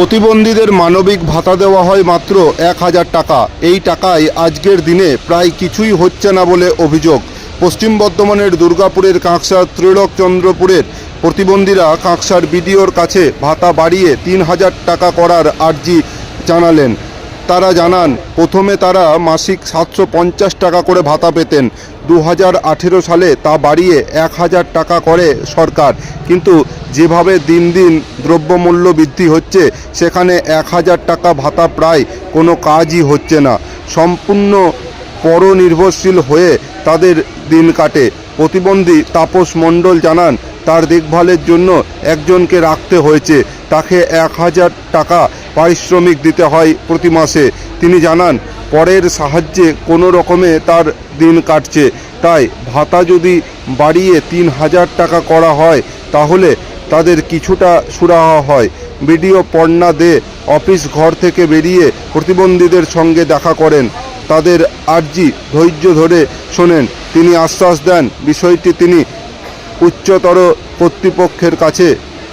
প্রতিবন্ধীদের মানবিক ভাতা দেওয়া হয় মাত্র এক হাজার টাকা। এই টাকায় আজকের দিনে প্রায় কিছুই হচ্ছে না বলে অভিযোগ। পশ্চিম বর্ধমানের দুর্গাপুরের কাঁকসার ত্রিলোকচন্দ্রপুরের প্রতিবন্ধীরা কাঁকসার বিডিওর কাছে ভাতা বাড়িয়ে তিন হাজার টাকা করার আর্জি জানালেন। তারা জানান, প্রথমে তারা মাসিক সাতশো পঞ্চাশ টাকা করে ভাতা পেতেন। দু হাজার আঠেরো সালে তা বাড়িয়ে এক হাজার টাকা করে সরকার। কিন্তু যেভাবে দিন দিন দ্রব্যমূল্য বৃদ্ধি হচ্ছে, সেখানে এক হাজার টাকা ভাতা প্রায় কোনো কাজই হচ্ছে না। সম্পূর্ণ পরনির্ভরশীল হয়ে তাদের দিন কাটে। প্রতিবন্ধী তাপস মণ্ডল জানান, তার দেখভালের জন্য একজনকে রাখতে হয়েছে। তাকে এক হাজার টাকা পারিশ্রমিক দিতে হয় প্রতি মাসে। তিনি জানান, পরের সাহায্যে কোনো রকমে তার দিন কাটছে। তাই ভাতা যদি বাড়িয়ে তিন হাজার টাকা করা হয়, তাহলে তাদের কিছুটা সুরাহা হয়। বিডিও পর্ণা দে অফিস ঘর থেকে বেরিয়ে প্রতিবন্ধীদের সঙ্গে দেখা করেন। তাদের আর্জি ধৈর্য ধরে শোনেন। তিনি আশ্বাস দেন, বিষয়টি তিনি উচ্চতর কর্তৃপক্ষের কাছে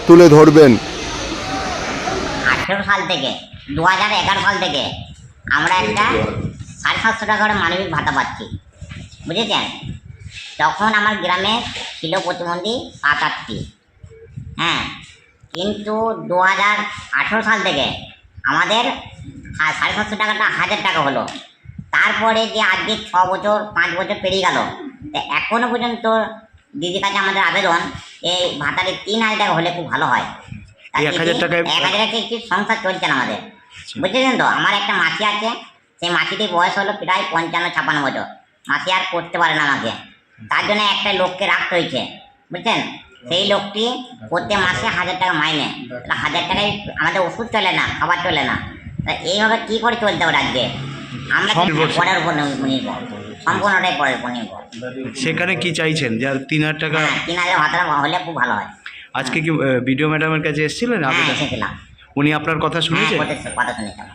তুলে ধরবেন। আঠেরো সাল থেকে দু হাজার এগারো সাল থেকে আমরা একটা সাড়ে সাতশো টাকা করে মানবিক ভাতা পাচ্ছি। বুঝেছেন? তখন আমার গ্রামে ছিল প্রতিবন্ধী সাত, আটটি। হ্যাঁ কিন্তু দু হাজার আঠেরো সাল থেকে আমাদের সাড়ে সাতশো টাকাটা হাজার টাকা হলো। তারপরে যে আজকে ছ বছর, পাঁচ বছর পেরিয়ে গেল, তা এখনও পর্যন্ত দিদির কাছে আমাদের আবেদন, এই ভাতাটি তিন হাজার টাকা হলে খুব ভালো হয়। এক হাজার টাকায়- এক হাজার টাকায় একটি সংসার চলছে না আমাদের? বুঝেছেন তো? আমার একটা মাসি আছে সেই মাসিটির বয়স হলো প্রায় পঞ্চান্ন ছাপান্ন বছর। মাসি আর করতে পারে না আমাকে। তার জন্য একটা লোককে রাখতে হয়েছে। বুঝছেন? সেই লোকটি প্রত্যেক মাসে হাজার টাকা মাইনে। হাজার টাকায় আমাদের ওষুধ চলে না খাবার চলে না। তা এইভাবে কি করে চলতে হবে রাজ্যে আমরা পরের উপর নির্ভর সম্পূর্ণটাই পরের উপর নির্ভর। সেখানে কি চাইছেন? যে আর তিন হাজার টাকা হ্যাঁ তিন হাজার ভাতা হলে খুব ভালো হয়। আজকে কি বিডিও ম্যাডামের কাছে এসেছিলেন? হ্যাঁ? এসেছিলাম। উনি আপনার কথা শুনেছে শুনেছেন কথা শুনেছিলাম।